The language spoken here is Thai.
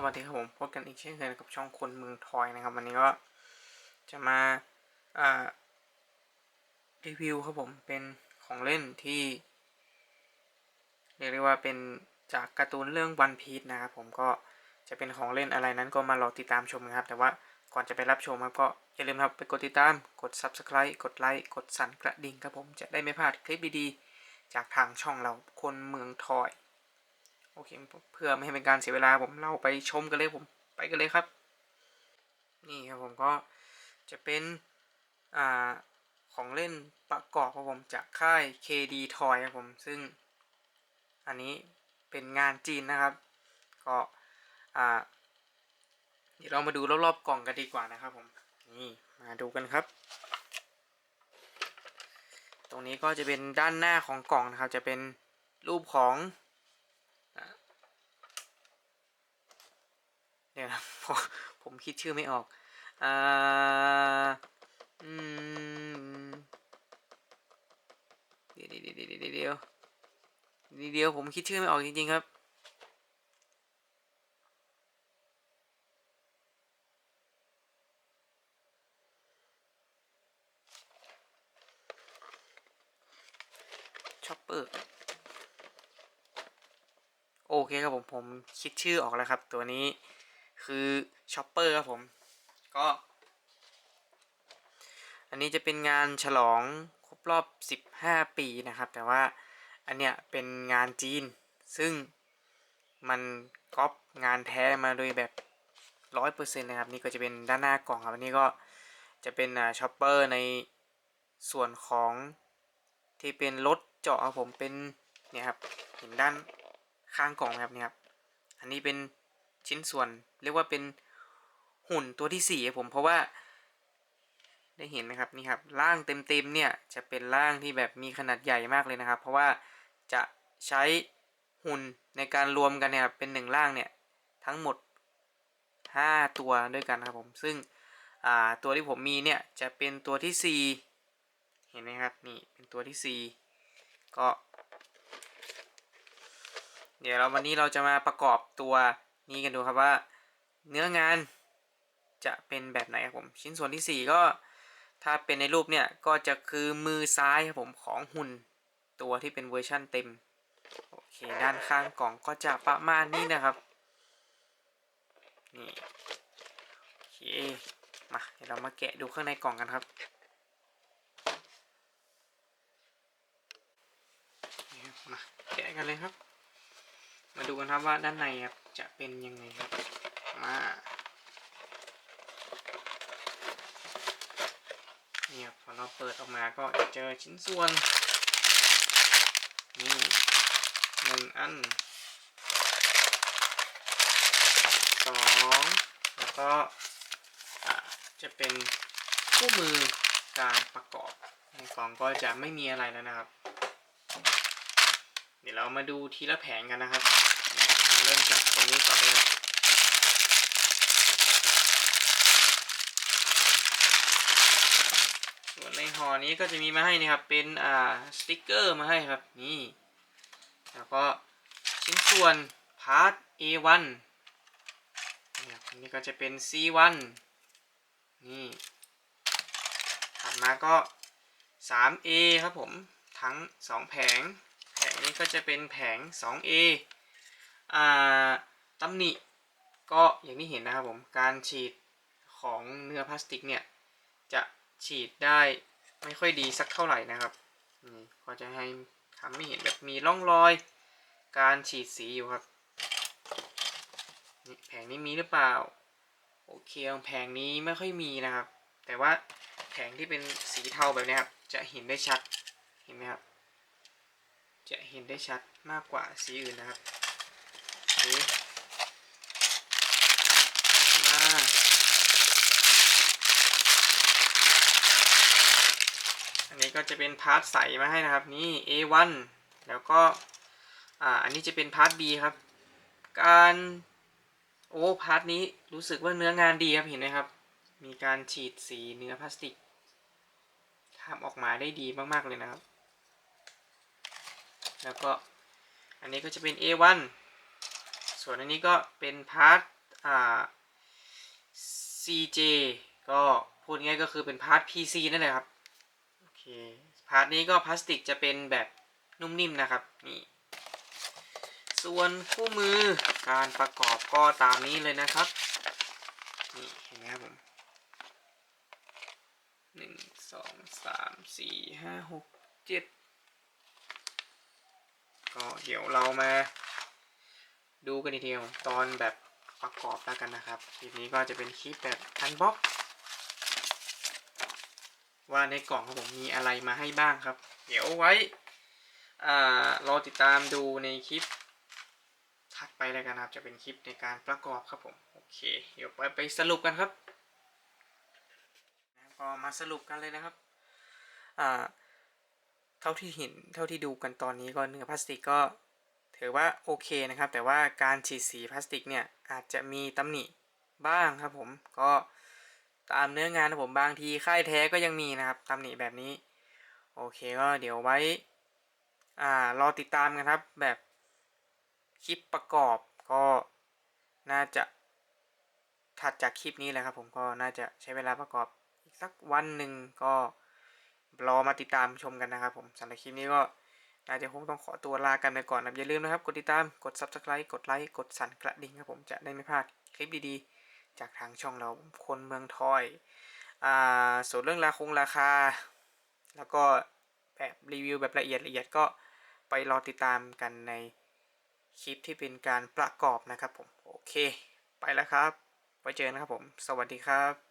สวัสดีครับผมพบกันอีกเช่นเคยกับช่องคนเมืองทอยนะครับ วันนี้ก็จะมารีวิวครับผมเป็นของเล่นที่ เรียกได้ว่าเป็นจากการ์ตูนเรื่องวันพี e นะครับผมก็จะเป็นของเล่นอะไรนั้นก็มารอติดตามชมนะครับ แต่ว่าก่อนจะไปรับชมครับก็อย่าลืมครับไปกดติดตามกด subscribe กดไลค์กดสั่นกระดิ่งครับผมจะได้ไม่พลาดคลิปดีๆ จากทางช่องเราคนเมืองทอย โอเคเพื่อไม่ให้เป็นการเสียเวลาผมเราไปชมกันเลยผมไปกันเลยครับ นี่ครับผมก็จะเป็นอ่าของเล่นประกอบครับผมจากค่าย KD Toy ครับผมซึ่งอันนี้เป็นงานจีนนะครับ ก็อ่าเดี๋ยวเรามาดูรอบๆกล่องกันดีกว่านะครับผมนี่มาดูกันครับ ตรงนี้ก็จะเป็นด้านหน้าของกล่องนะครับ จะเป็นรูปของ เดี๋ยวนะผมผมคิดชื่อไม่ออกอ่าอืมเดี๋ยวเดี๋ยวเดี๋ยวเดี๋ยวเดี๋ยวเดี๋ยวผมคิดชื่อไม่ออกจริงๆครับชอปเปอร์โอเคครับผมผมคิดชื่อออกแล้วครับตัวนี้ คือชอปเปอร์ครับผม ก็ อันนี้จะเป็นงานฉลองครบรอบ 15 ปีนะครับ แต่ว่าอันเนี้ยเป็นงานจีน ซึ่งมันก๊อปงานแท้มาโดยแบบร้อยเปอร์เซ็นต์นะครับ นี่ก็จะเป็นด้านหน้ากล่องครับอันนี้ก็จะเป็นอ่าชอปเปอร์ในส่วนของที่เป็นรถเจาะครับผมเป็นเนี่ยครับเห็นด้านข้างกล่องครับเนี่ยครับ อันนี้เป็นชิ้นส่วน เรียกว่าเป็นหุ่นตัวที่สี่ครับผมเพราะว่า ได้เห็นไหมครับนี่ครับร่างเต็มๆเนี่ยจะเป็นร่างที่แบบมีขนาดใหญ่มากเลยนะครับ เพราะว่าจะใช้หุ่นในการรวมกันเนี่ยเป็นหนึ่งร่างเนี่ยทั้งหมด 5 ตัวด้วยกันครับผมซึ่งตัวที่ผมมีเนี่ยจะเป็นตัวที่ 4 เห็นไหมครับนี่เป็นตัวที่ 4 ก็ เดี๋ยวเราวันนี้เราจะมาประกอบตัวนี้กันดูครับว่า เนื้องานจะเป็นแบบไหนครับผม ชิ้นส่วนที่ 4 ก็ถ้าเป็นในรูปเนี่ย ก็จะคือมือซ้ายครับผมของหุ่นตัวที่เป็นเวอร์ชั่นเต็ม โอเค ด้านข้างกล่องก็จะประมาณนี้นะครับ นี่ โอเค มาเดี๋ยวเรามาแกะดูข้างในกล่องกันครับมาแกะกันเลยครับ มาดูกันครับว่าด้านในครับจะเป็นยังไงครับ มาเนี่ยพอเราเปิดออกมาก็จะเจอชิ้นส่วน นี่หนึ่งอันสองแล้วก็จะเป็นคู่มือการประกอบในกล่องก็จะไม่มีอะไรแล้วนะครับ เดี๋ยวเรามาดูทีละแผงกันนะครับ เริ่มจากตรงนี้ก่อนเลยครับ ส่วนในห่อนี้ก็จะมีมาให้นะครับ เป็นอ่าสติกเกอร์มาให้ครับนี่แล้วก็ชิ้นส่วนพาร์ท A1 นี่ครับนนี้ก็จะเป็น C1 นี่ถัดมาก็ 3A ครับผมทั้ง 2 แผง แผงนี้ก็จะเป็นแผง 2A อ่าตำหนิก็อย่างที่เห็นนะครับผม การฉีดของเนื้อพลาสติกเนี่ย จะ ฉีดได้ไม่ค่อยดีสักเท่าไหร่นะครับนี่ก็จะให้ทำให้เห็นแบบมีร่องรอย การฉีดสีอยู่ครับนี่แผงนี้มีหรือเปล่า โอเคแผงนี้ไม่ค่อยมีนะครับ แต่ว่าแผงที่เป็นสีเทาแบบนี้ครับจะเห็นได้ชัดเห็นไหมครับ จะเห็นได้ชัดมากกว่าสีอื่นนะครับโอเคมาอันนี้ ก็จะเป็นพาร์ทใสมาให้นะครับ นี่ A1 แล้วก็ อ่า อันนี้จะเป็นพาร์ท B ครับ การโอ้พาร์ทนี้รู้สึกว่าเนื้องานดีครับเห็นไหมครับ มีการฉีดสีเนื้อพลาสติกทำออกมาได้ดีมาก ๆ เลยนะครับ แล้วก็อันนี้ก็จะเป็น A1 ส่วนอันนี้ก็เป็นพาร์ท อ่า CJ ก็พูดง่ายก็คือเป็นพาร์ท PC นั่นแหละครับ พาร์ทนี้ก็พลาสติกจะเป็นแบบนุ่มนิ่มนะครับนี่ส่วนคู่มือการประกอบก็ตามนี้เลยนะครับนี่เห็นไหมครับผมหนึ่งสองสามสี่ห้าหกเจ็ดก็เดี๋ยวเรามาดูกันทีเดียวตอนแบบประกอบแล้วกันนะครับ คลิปนี้ก็จะเป็นคลิปแบบอันบ็อก ว่าในกล่องของผมมีอะไรมาให้บ้างครับ เดี๋ยวไว้รอติดตามดูในคลิปถัดไปแล้วกันครับจะเป็นคลิปในการประกอบครับผมโอเค เดี๋ยวไปไปสรุปกันครับก็มาสรุปกันเลยนะครับเท่าที่เห็นเท่าที่ดูกันตอนนี้ก็เนื้อพลาสติกก็ถือว่าโอเคนะครับ แต่ว่าการฉีดสีพลาสติกเนี่ยอาจจะมีตำหนิบ้างครับผมก็ ตามเนื้องานนะผมบางทีค่ายแท้ก็ยังมีนะครับตำหนิแบบนี้ โอเคก็เดี๋ยวไว้ อ่ารอติดตามกันครับ แบบคลิปประกอบก็น่าจะถัดจากคลิปนี้แหละครับ ผมก็น่าจะใช้เวลาประกอบอีกสักวันหนึ่งก็รอมาติดตามชมกันนะครับ ผมสำหรับคลิปนี้ก็น่าจะคงต้องขอตัวลากันไปก่อนนะอย่าลืมนะครับ กดติดตามกด subscribe กดไลค์กดสั่นกระดิ่งครับผมจะได้ไม่พลาดคลิปดีๆ จากทางช่องเราคนเมืองทอย อ่าส่วนเรื่องราคงราคา แล้วก็แบบรีวิวแบบละเอียดละเอียดก็ไปรอติดตามกันในคลิปที่เป็นการประกอบนะครับผม โอเค ไปแล้วครับ ไว้เจอกันนะครับผม สวัสดีครับ